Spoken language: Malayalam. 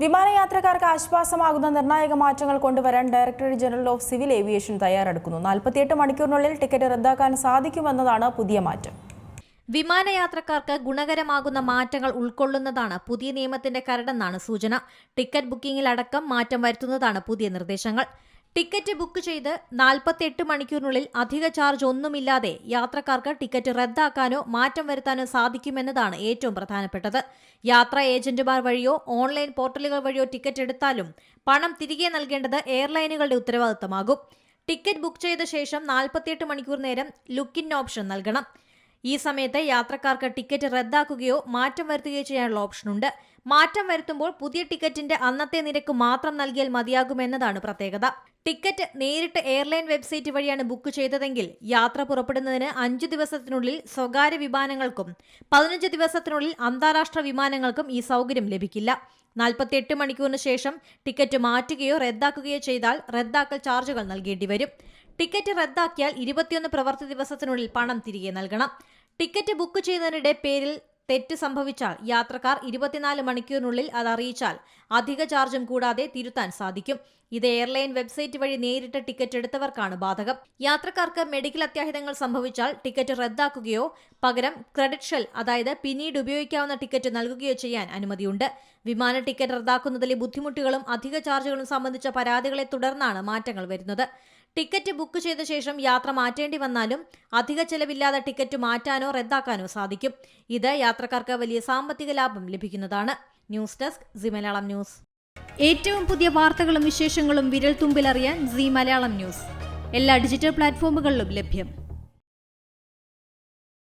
വിമാനയാത്രക്കാർക്ക് ആശ്വാസമാകുന്ന നിർണായക മാറ്റങ്ങൾ കൊണ്ടുവരാൻ directorate general of civil aviation തയ്യാറെടുക്കുന്നു. നാൽപ്പത്തിയെട്ട് മണിക്കൂറിനുള്ളിൽ ടിക്കറ്റ് റദ്ദാക്കാൻ സാധിക്കുമെന്നതാണ് പുതിയ മാറ്റം. വിമാനയാത്രക്കാർക്ക് ഗുണകരമാകുന്ന മാറ്റങ്ങൾ ഉൾക്കൊള്ളുന്നതാണ് പുതിയ നിയമത്തിന്റെ കരടെന്നാണ് സൂചന. ടിക്കറ്റ് ബുക്കിംഗിലടക്കം മാറ്റം വരുത്തുന്നതാണ് പുതിയ നിർദ്ദേശങ്ങൾ. ടിക്കറ്റ് ബുക്ക് ചെയ്ത് നാൽപ്പത്തെട്ട് മണിക്കൂറിനുള്ളിൽ അധിക ചാർജ് ഒന്നുമില്ലാതെ യാത്രക്കാർക്ക് ടിക്കറ്റ് റദ്ദാക്കാനോ മാറ്റം വരുത്താനോ സാധിക്കുമെന്നതാണ് ഏറ്റവും പ്രധാനപ്പെട്ടത്. യാത്രാ ഏജന്റുമാർ വഴിയോ ഓൺലൈൻ പോർട്ടലുകൾ വഴിയോ ടിക്കറ്റ് എടുത്താലും പണം തിരികെ നൽകേണ്ടത് എയർലൈനുകളുടെ ഉത്തരവാദിത്തമാകും. ടിക്കറ്റ് ബുക്ക് ചെയ്ത ശേഷം നാൽപ്പത്തിയെട്ട് മണിക്കൂർ നേരം ലുക്കിൻ ഓപ്ഷൻ നൽകണം. ഈ സമയത്ത് യാത്രക്കാർക്ക് ടിക്കറ്റ് റദ്ദാക്കുകയോ മാറ്റം വരുത്തുകയോ ചെയ്യാനുള്ള ഓപ്ഷനുണ്ട്. മാറ്റം വരുത്തുമ്പോൾ പുതിയ ടിക്കറ്റിന്റെ അന്നത്തെ നിരക്ക് മാത്രം നൽകിയാൽ മതിയാകുമെന്നതാണ് പ്രത്യേകത. ടിക്കറ്റ് നേരിട്ട് എയർലൈൻ വെബ്സൈറ്റ് വഴിയാണ് ബുക്ക് ചെയ്തതെങ്കിൽ യാത്ര പുറപ്പെടുന്നതിന് അഞ്ചു ദിവസത്തിനുള്ളിൽ സ്വകാര്യ വിമാനങ്ങൾക്കും പതിനഞ്ച് ദിവസത്തിനുള്ളിൽ അന്താരാഷ്ട്ര വിമാനങ്ങൾക്കും ഈ സൗകര്യം ലഭിക്കില്ല. നാൽപ്പത്തിയെട്ട് മണിക്കൂറിന് ശേഷം ടിക്കറ്റ് മാറ്റുകയോ റദ്ദാക്കുകയോ ചെയ്താൽ റദ്ദാക്കൽ ചാർജുകൾ നൽകേണ്ടി വരും ടിക്കറ്റ് റദ്ദാക്കിയാൽ ഇരുപത്തിയൊന്ന് പ്രവൃത്തി ദിവസത്തിനുള്ളിൽ പണം തിരികെ നൽകണം. ടിക്കറ്റ് ബുക്ക് ചെയ്യുന്നതിനിടെ പേരിൽ തെറ്റ് സംഭവിച്ചാൽ യാത്രക്കാർ ഇരുപത്തിനാല് മണിക്കൂറിനുള്ളിൽ അത് അറിയിച്ചാൽ അധിക ചാർജും കൂടാതെ തിരുത്താൻ സാധിക്കും. ഇത് എയർലൈൻ വെബ്സൈറ്റ് വഴി നേരിട്ട് ടിക്കറ്റ് എടുത്തവർക്കാണ് ബാധകം. യാത്രക്കാർക്ക് മെഡിക്കൽ അത്യാഹിതങ്ങൾ സംഭവിച്ചാൽ ടിക്കറ്റ് റദ്ദാക്കുകയോ പകരം ക്രെഡിറ്റ് ഷെൽ അതായത് പിന്നീട് ഉപയോഗിക്കാവുന്ന ടിക്കറ്റ് നൽകുകയോ ചെയ്യാൻ അനുമതിയുണ്ട്. വിമാന ടിക്കറ്റ് റദ്ദാക്കുന്നതിലെ ബുദ്ധിമുട്ടുകളും അധിക ചാർജുകളും സംബന്ധിച്ച പരാതികളെ തുടർന്നാണ് മാറ്റങ്ങൾ വരുന്നത്. ടിക്കറ്റ് ബുക്ക് ചെയ്ത ശേഷം യാത്ര മാറ്റേണ്ടി വന്നാലും അധിക ചെലവില്ലാതെ ടിക്കറ്റ് മാറ്റാനോ റദ്ദാക്കാനോ സാധിക്കും. ഇത് യാത്രക്കാർക്ക് വലിയ സാമ്പത്തിക ലാഭം ലഭിക്കുന്നതാണ്. News desk C Malayalam news. ഏറ്റവും പുതിയ വാർത്തകളും വിശേഷങ്ങളും വിരൽ തുമ്പിലറിയാൻ സി മലയാളം ന്യൂസ്. എല്ലാ ഡിജിറ്റൽ പ്ലാറ്റ്ഫോമുകളിലും ലഭ്യം.